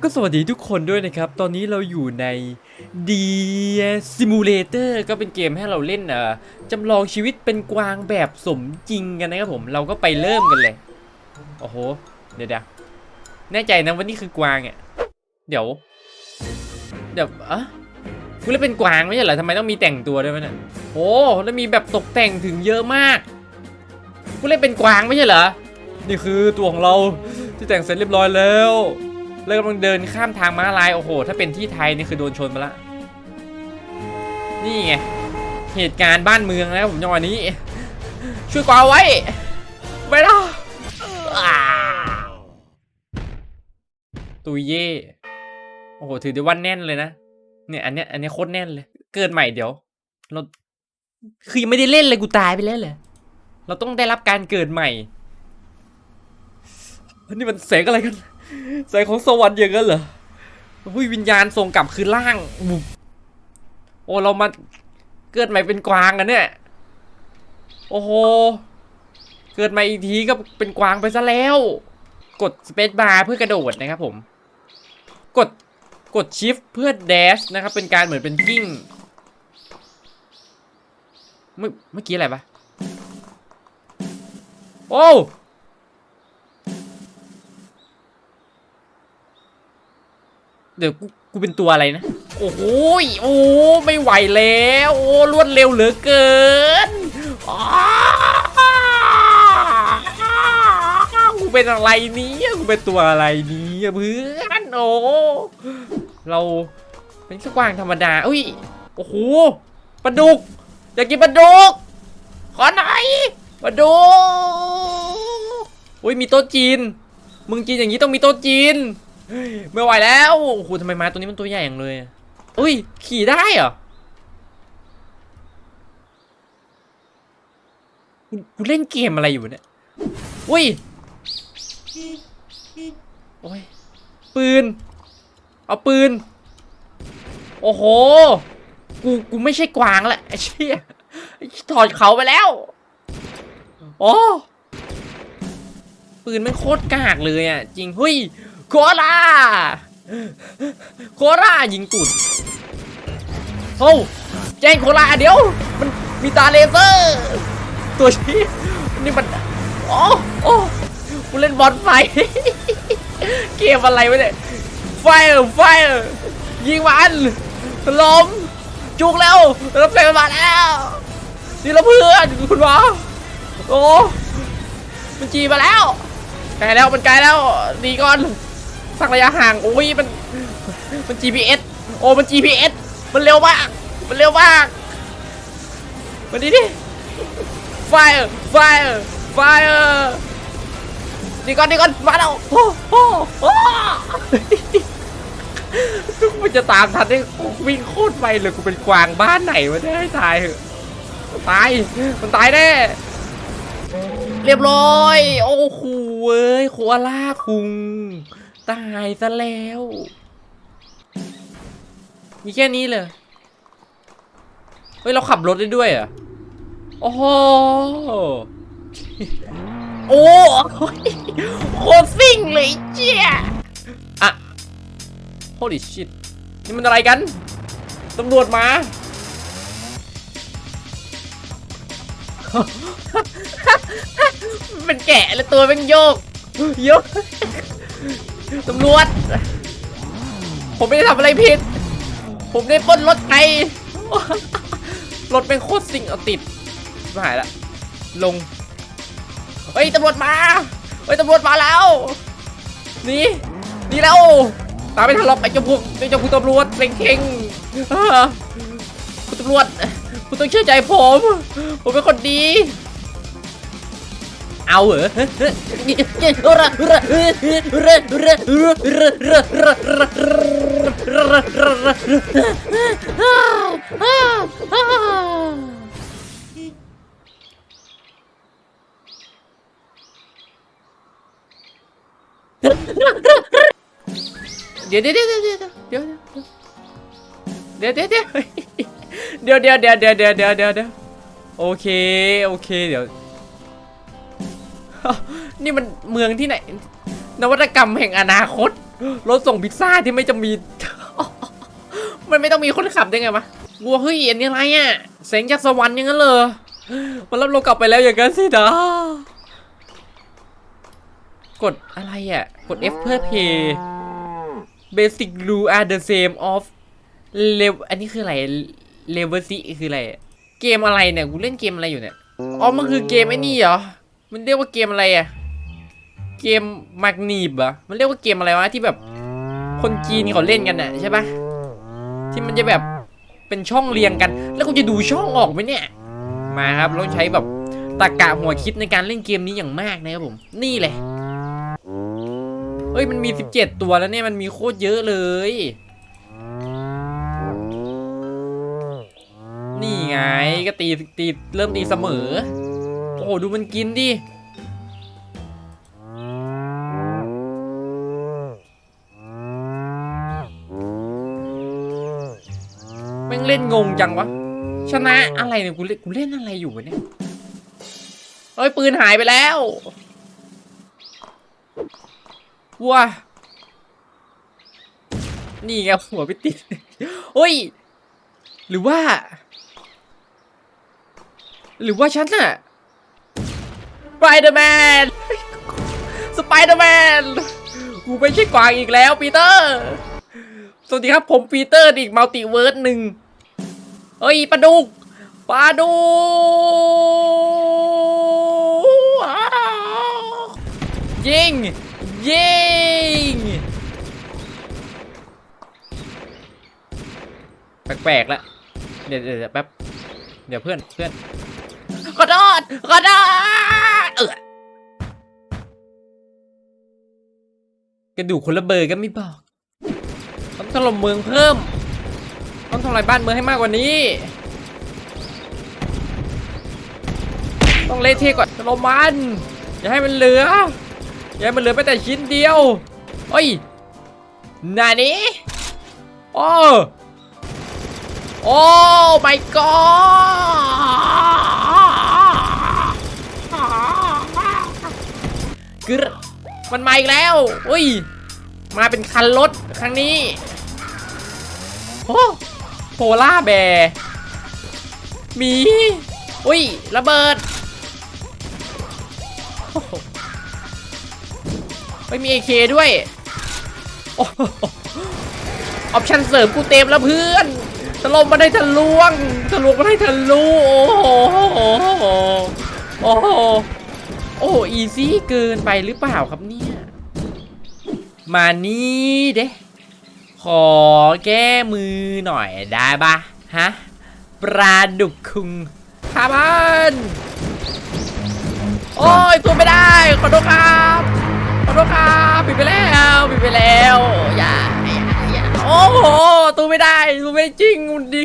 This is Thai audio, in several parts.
ก็สวัสดีทุกคนด้วยนะครับ ตอนนี้เราอยู่ใน d Simulator ก็เป็นเกมให้เราเล่นเอ่อจำลองชีวิตเป็นกวางแบบสมจริงกันนะครับผม เราก็ไปเริ่มกันเลย โอ้โห เดี๋ยวเดี๋ยวแน่ใจนะว่านี่คือกวางอะ เดี๋ยว เดี๋ยวอะกูเล่นเป็นกวางไม่ใช่เหรอทำไมต้องมีแต่งตัวด้วยวะเนี่ยโอ้แล้วมีแบบตกแต่งถึงเยอะมากกูเล่นเป็นกวางไม่ใช่เหรอ นี่คือตัวของเราที่แต่งเสร็จเรียบร้อยแล้ว แล้วกำลังเดินข้ามทางม้าลายโอ้โห ถ้าเป็นที่ไทยนี่คือโดนชนมาละ นี่ไงเหตุการณ์บ้านเมืองนะครับผมจังหวะนี้ ช่วยกวาไว้ ไม่ได้ตุยเย่โอ้โหถือได้ว่าแน่นเลยนะเนี่ยอันเนี้ยอันเนี้ยโคตรแน่นเลย เกินใหม่เดี๋ยว เราคือยังไม่ได้เล่นเลยกูตายไปแล้วเลยเราต้องได้รับการเกิดใหม่นี่มันแสงอะไรกัน แสงของสวรรค์อย่างนั้นเหรอหุ้วิญญาณส่งกลับคืนล่างโอ้เรามาเกิดใหม่เป็นกวางกันเนี่ย โอ้โห เกิดมาอีกทีก็เป็นกวางไปซะแล้ว กดสเปซบาร์เพื่อกระโดดนะครับผม กดกดชิฟเพื่อเดชนะครับ เป็นการเหมือนเป็นกิ้งเมื่อเมื่อกี้อะไรปะโอ้ เดี๋ยวกูกูเป็นตัวอะไรนะ โอ้โหยโอ้ไม่ไหวแล้ว โอ้รวดเร็วเหลือเกินอ้าวกูเป็นอะไรเนี้กูเป็นตัวอะไรเนี้เพื่อนโอ้เราเป็นแค่กวางธรรมดาอุ้ยโอ้โหปลาดุกอยากกินปลาดุกขอหน่อยปลาดุกอุ้ยมีโต๊ะจีน มึงกินอย่างนี้ต้องมีโต๊ะจีน ไม่ไหวแล้ว โอ้โหทำไมม้าตัวนี้มันตัวใหญ่อย่างเลย อุ้ย ขี่ได้เหรอกูเล่นเกมอะไรอยู่เนี่ย อุ้ย โอ้ย ปืน เอาปืน โอ้โห กู กูไม่ใช่กวางละไอ้เชี่ยถอดเขาไปแล้ว โอ้ ปืนไม่งโคตรกากเลยอะ จริง เฮ้ย โคราโครายิงตุดโอ้แจ้งโคราเดี๋ยว มันมีตาเลเซอร์ ตัวชี้นี่มันโอ้โอ้กูเล่นบอลไฟเกมอะไรวะเนี่ยไฟไฟยิงมันล้มจุกแล้วแล้วเพลงมาแล้วนี่ละเพื่อนคุณหมอโอ้มันจีมาแล้วไกลแล้วมันไกลแล้วหนีก่อน สักระยะห่างโอ้ยมันมัน GPS โอ้มัน GPS มันเร็วมาก มันเร็วมากมาดิดิไฟไฟไฟนี่ก่อนนี่ก่อนมาแล้วโอ้โหโอ้มันจะตามทันได้วิ่งโคตรไปเลยกูเป็นกวางบ้านไหนวะเนี่ยให้ตายเถอะตายมันตายแน่เรียบร้อย โอ้โหเว้ยโคอาล่าคุง ตายซะแล้ว มีแค่นี้เลย เฮ้ย เราขับรถได้ด้วยอะโอ้โห โอ้โคตรซิ่งเลยเจี๊ยอะ holy shit นี่มันอะไรกัน ตำรวจมา มันแกะแล้วตัวมันโยก โยก ตำรวจ ผมไม่ได้ทำอะไรผิด ผมได้ปล้นรถใครถเป็นโคตรสิ่งเอาติดหายละ ลง เฮ้ยตำรวจมา เฮ้ยตำรวจมาแล้ว นี่นี่แล้ว ตามไม่ทันหรอกไอ้เจ้าพวกไอ้เจ้าพวกตำรวจเซ็งเข่งคุณตำรวจ คุณต้องเชื่อใจผม ผมเป็นคนดี เอาเหรอเดี๋ยวเดี๋ยวเดี๋ยวเดี๋ยวเดี๋ยวเดี๋ยวเดี๋ยวเดี๋ยวเดี๋ยวเดี๋ยวเดี๋ยวเดี๋ยวเดี๋ยวเดี๋ยวเดี๋ยวเดี๋ยวโอเคโอเคเดี๋ยว นี่มันเมืองที่ไหน นวัตกรรมแห่งอนาคต รถส่งพิซซ่าที่ไม่จะมี มันไม่ต้องมีคนขับได้ไงวะวัวเฮ้ยอันนี้อะไรอะแสงจากสวรรค์อย่างนั้นเลยมันรับเรากลับไปแล้วอย่างนั้นสินะกดอะไรอะ กด F เพื่อ play basic rule are the same of level อันนี้คืออะไร level C คืออะไร เกมอะไรเนี่ย กูเล่นเกมอะไรอยู่เนี่ย อ๋อ มันคือเกมไอ้นี่เหรอ มันเรียกว่าเกมอะไรอะเกมมักนีบเหรอมันเรียกว่าเกมอะไรวะที่แบบคนจีนเขาเล่นกันน่ะใช่ปะที่มันจะแบบเป็นช่องเรียงกัน แล้วกูจะดูช่องออกไหมเนี่ย มาครับเราใช้แบบตรกะหัวคิดในการเล่นเกมนี้อย่างมากนะครับผม นี่เลยเฮ้ยมันมี 17 ตัวแล้วเนี่ยมันมีโคตรเยอะเลย นี่ไงก็ตีตีเริ่มตีเสมอ อ้โหดูมันกินดิ แม่งเล่นงงจังวะ ชนะอะไรเนี่ยกูเล่นกูเล่นอะไรอยู่วะเนี่ย เฮ้ย ปืนหายไปแล้วว้านี่ไงหัวไปติดเฮ้ย หรือว่า หรือว่าฉันน่ะ ไปเดอร์แมน สไปเดอร์แมน กูไม่ใช่กวางอีกแล้วปีเตอร์ สวัสดีครับผมปีเตอร์อีกมัลติเวิร์สหนึ่งเฮ้ยปลาดุกปลาดุกยิง ยิง แปลกๆแล้วเดี๋ยวเดี๋ยวแป๊บ เดี๋ยวเพื่อนเพื่อน ขอโทษขอโทษเออกระดูกคนละเบอร์ก็ไม่บอก ต้องถล่มเมืองเพิ่ม ต้องทำลายบ้านเมืองให้มากกว่านี้ ต้องเละเทะก่อนถล่มมัน อย่าให้มันเหลือ อย่าให้มันเหลือแม้แต่ชิ้นเดียวเอ้ยนานี้โอ้โอ้ my god มันมาอีกแล้วอุ้ย มาเป็นคันรถครั้งนี้โอ้โพล่าแบร์มีอุ้ย ระเบิดไม่มีเอเคด้วยออปชั่นเสริมกูเต็มแล้วเพื่อนถล่มมาได้ทะลวงทะลวงมาได้ทะลุโอ้โหโอ้โห โอ้อีซี่เกินไปหรือเปล่าครับเนี่ย มานี่เด้ขอแก้มือหน่อยได้ปะฮะ ปลาดุกคุงพามันโอ้ยตัวไม่ได้ ขอโทษครับขอโทษครับปิดไปแล้วปิดไปแล้วอย่าอย่าอย่าโอ้โหตัวไม่ได้ตัวไม่จริงมันดิ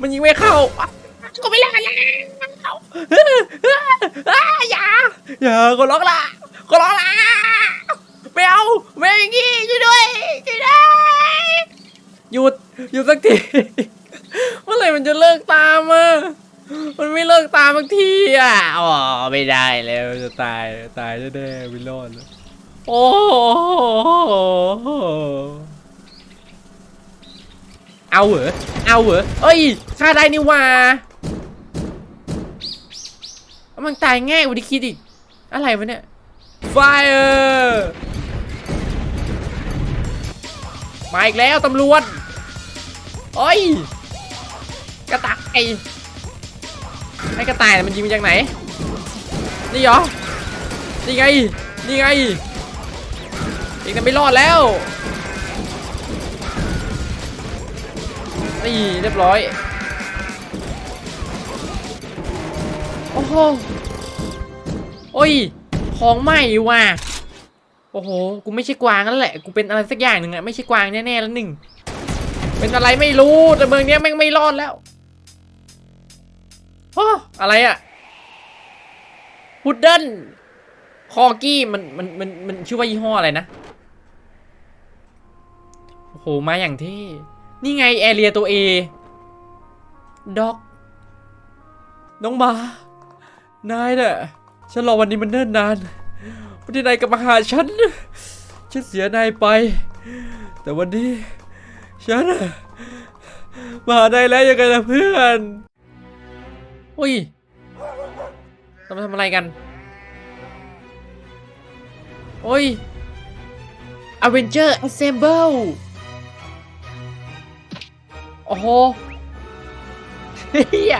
มันยิงไม่เข้าก็ไม่ได้แล้ว อย่าอย่าก็ร้องละก็ร้องละไม่เอาไม่เอาอย่างงี้ช่วยด้วยช่วยด้วยหยุดหยุดสักทีเมื่อไหร่มันจะเลิกตามอะมันไม่เลิกตามสักทีอะอ๋อไม่ได้แล้วจะตายตายแน่ๆไม่รอดโอ้เอาเหรอเอาเหรอเอ้ยฆ่าได้นี่ว่า มันตายง่ายกว่าที่คิดอีกอะไรวะเนี่ยไฟเออร์มาอีกแล้วตำรวจโอ้ยกระต่ายไอ้กระต่ายมันยิงมาจากไหนนี่เหรอนี่ไงนี่ไงเองจะไม่รอดแล้วนี่เรียบร้อย โอ้โหโอ้ย ของใหม่ว่ะ โอ้โห กูไม่ใช่กวางแล้วแหละ กูเป็นอะไรสักอย่างหนึ่งอะไม่ใช่กวางแน่ๆแล้วหนึ่ง เป็นอะไรไม่รู้ แต่เมืองนี้แม่งไม่รอดแล้วโอ้อะไรอะพุดเดิลคอกี้มันมันมันมันชื่อว่ายี่ห้ออะไรนะ โอ้โห มาอย่างเท่นี่ไงแอเรียตัว A ด็อก น้องหมา นายน่ะ ฉันรอวันนี้มันเนิ่นนาน วันที่นายกลับมาหาฉัน ฉันเสียนายไป แต่วันนี้ ฉันน่ะมาได้แล้วยังไงล่ะเพื่อนอุ้ยเรามาทำอะไรกันโอ้ย Avenger Assemble โอ้โหเฮีย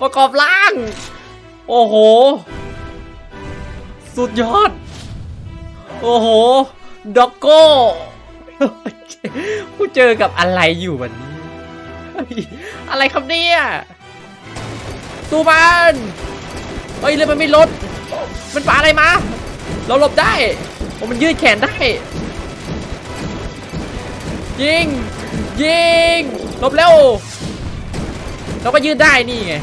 ประกอบร่าง โอ้โห สุดยอด โอ้โห ด็อกโก้กูเจอกับอะไรอยู่วันนี้ อะไรครับเนี่ยสู้มันเฮ้ยเรือมันไม่ลด มันปาอะไรมา เราหลบได้โอ้มันยืดแขนได้ ยิง ยิง หลบเร็วเราก็ยืดได้นี่ไง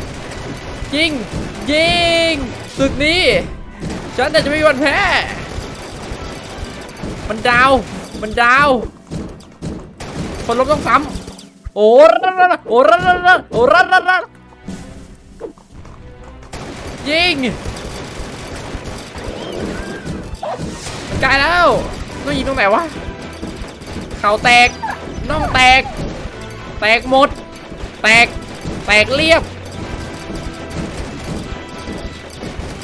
ยิง ยิงศึกนี้ ฉันแต่จะไม่มีวันแพ้ มันดาว มันดาว คนลบต้องซ้ำโอ้ระระระโอ้ระระระโอ้ระระระยิงมันกลายแล้วต้องยิงตรงไหนวะ เข่าแตก น่องแตก แตกหมด แตก แตกเรียบ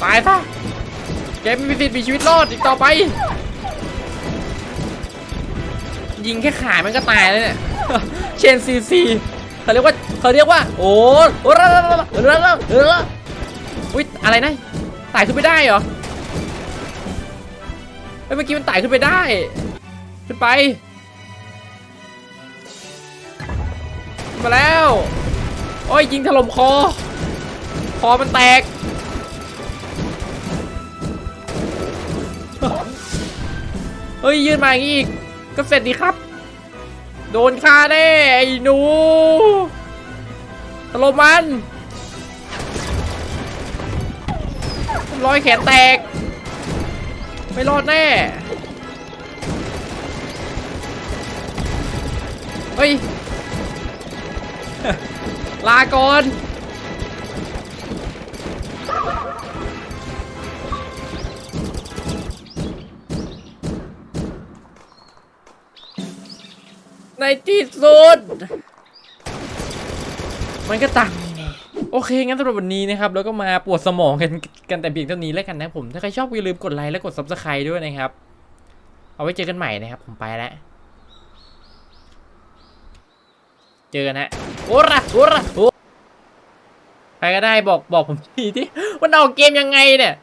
ตายซะแกไม่มีสิทธิ์มีชีวิตรอดอีกต่อไป ยิงแค่ขามันก็ตายแล้วเนี่ยเชนซีซีเขาเรียกว่าเขาเรียกว่า โอ้โอ้ระระระระระระอุ้ยอะไรนะไต่ขึ้นไปได้เหรอเฮ้ยเมื่อกี้มันไต่ขึ้นไปได้ ขึ้นไป มาแล้ว โอ้ยยิงถล่มคอ คอมันแตก เฮ้ยยืนมาอย่างนี้อีก ก็เสร็จดีครับ โดนฆ่าแน่ไอ้หนูถล่มมันรอยแขนแตก ไม่รอดแน่ เฮ้ย ลาก่อน ที่สุด มันก็ตังไงโอเค งั้นสำหรับวันนี้นะครับ แล้วก็มาปวดสมองกันกันแต่เพียงเท่านี้แล้วกันนะผม ถ้าใครชอบอย่าลืมกดไลค์และกด subscribe ด้วยนะครับ เอาไว้เจอกันใหม่นะครับ ผมไปแล้ว เจอกันฮะโอ้ระโอ้ระโอ้ใครก็ได้บอกบอกผมทีที่มันออกเกมยังไงเนี่ย